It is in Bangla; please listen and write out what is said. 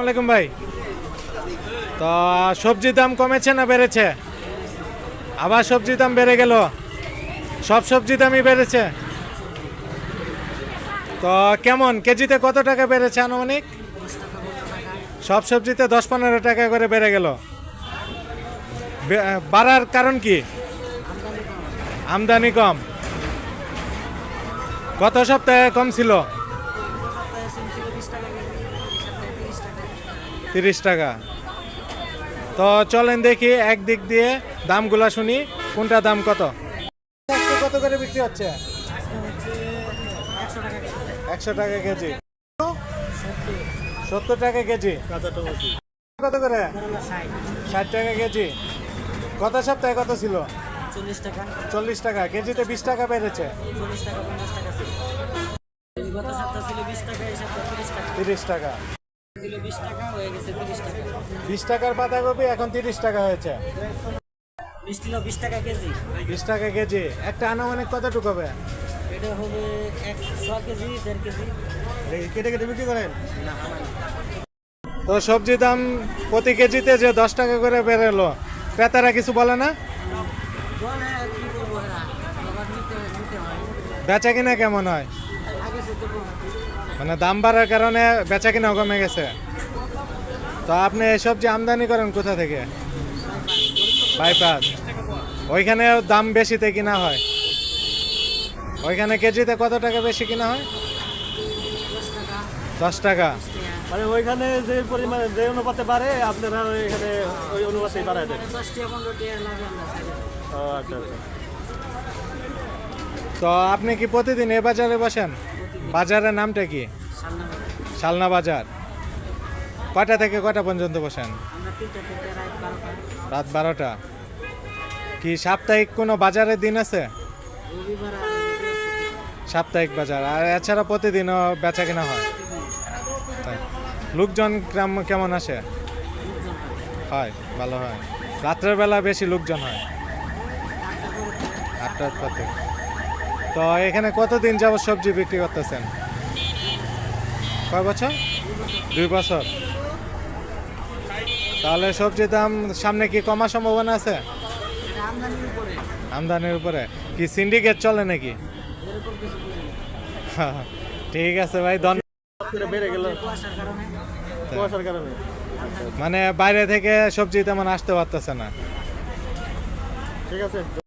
আলাইকুম ভাই। তো সবজির দাম কমেছে না বেড়েছে? আবার সবজির দাম বেড়ে গেল। সব সবজি দামই বেড়েছে। তো কেমন? কেজিতে কত টাকা বেড়েছে আনুমানিক? সব সবজিতে দশ পনেরো টাকা করে বেড়ে গেল। বাড়ার কারণ কি? আমদানি কম। গত সপ্তাহে কম ছিল। তিরিশ টাকা। তো চলেন দেখি একদিক দিয়ে দামগুলা শুনি কোনটা দাম কত? কত করে বিক্রি হচ্ছে? একশো টাকা কেজি। সত্তর টাকা কেজি। কত করে? ষাট টাকা কেজি। গত সপ্তাহে কত ছিল? চল্লিশ টাকা। চল্লিশ টাকা কেজিতে বিশ টাকা বেড়েছে। চল্লিশ টাকা পঞ্চাশ টাকা ছিল। গত সপ্তাহ ছিল বিশ টাকা এই সপ্তাহ তিরিশ টাকা। বিশ টাকার পাতাকপি এখন তিরিশ টাকা হয়েছে। বিশ কিলো বিশ টাকা কেজি। বিশ টাকা কেজি। একটা আনুমানিক কতটুকু হবে? এটা হবে এক ছ কেজি দেড় কেজি। কেটে কেটে বিক্রি করেন? না তো সবজি দাম প্রতি কেজিতে যে দশ টাকা করে বেরোলো ক্রেতারা কিছু বলে না? বেচা কিনা কেমন হয়? মানে দাম বাড়ার কারণে বেচা কিনা কমে গেছে। তো আপনি এই সবজি আমদানি করেন কোথা থেকে? বাইপাস ওইখানে দাম বেশিতে কিনা হয়। ওইখানে কেজিতে কত টাকা বেশি কিনা হয়? দশ টাকা। মানে ওইখানে যে পরিমাণে যে অনুপাতে বাড়ে আপনারা এখানে ওই অনুপাতেই বাড়ায় দেন। আচ্ছা আচ্ছা। তো আপনি কি প্রতিদিন এ বাজারে বসেন? বাজারের নামটা কি? শালনা বাজার। কটা থেকে কটা পর্যন্ত বসেন? রাত বারোটা। কি সাপ্তাহিক কোনো বাজারের দিন আছে। সাপ্তাহিক বাজার। আর এছাড়া প্রতিদিনও বেচা কেনা হয় লোকজন গ্রাম কেমন আসে? হয়, ভালো হয়। রাত্রের বেলা বেশি লোকজন হয়? আটটার পর তো এখানে কতদিন যাবত সবজি বিক্রি করতেছেন? কয় বছর? দুই বছর। তাহলে সবজির দাম সামনে কি কমার সম্ভাবনা আছে? আমদানির উপরে। কি সিন্ডিকেট চলে নাকি। ঠিক আছে ভাই ধন্যবাদ মানে বাইরে থেকে সবজি তেমন আসতে পারতেছে না। ঠিক আছে।